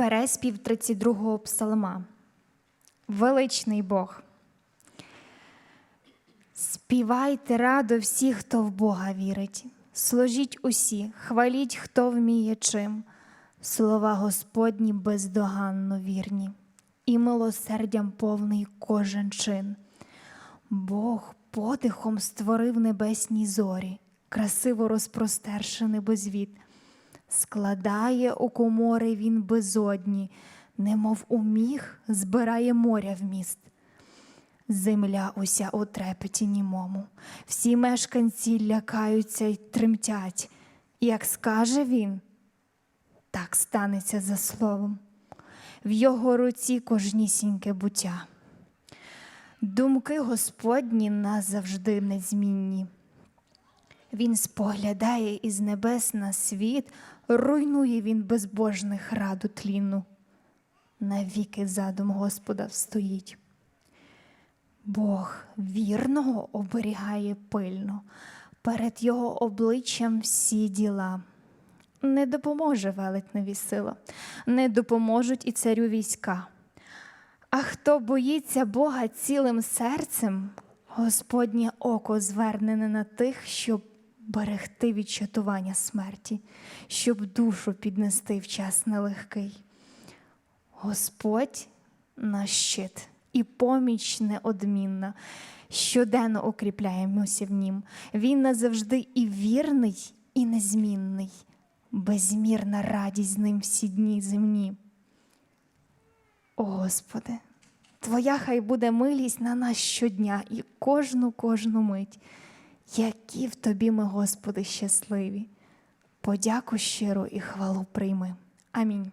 Переспів 32-го псалма. Величний Бог. Співайте радо всі, хто в Бога вірить. Сложіть усі, хваліть, хто вміє чим. Слова Господні бездоганно вірні, і милосердям повний кожен чин. Бог подихом створив небесні зорі, красиво розпростерши небозвід. Складає у комори він безодні, немов у збирає моря в міст. Земля уся у трепеті німому, всі мешканці лякаються й тремтять. Як скаже він, так станеться за словом. В його руці кожнісіньке буття. Думки Господні назавжди незмінні. Він споглядає із небес на світ, руйнує він безбожних раду тлінну. Навіки задум Господа встоїть. Бог вірного оберігає пильно, перед його обличчям всі діла. Не допоможе велетневі сила, не допоможуть і царю війська. А хто боїться Бога цілим серцем, Господнє око звернене на тих, щоб берегти від чатування смерті, щоб душу піднести в час нелегкий. Господь наш щит і поміч неодмінна, щоденно укріпляємося в нім. Він назавжди і вірний, і незмінний, безмірна радість з ним всі дні земні. О Господи, Твоя хай буде милість на нас щодня і кожну кожну мить, які в Тобі ми, Господи, щасливі. Подяку щиру і хвалу прийми. Амінь.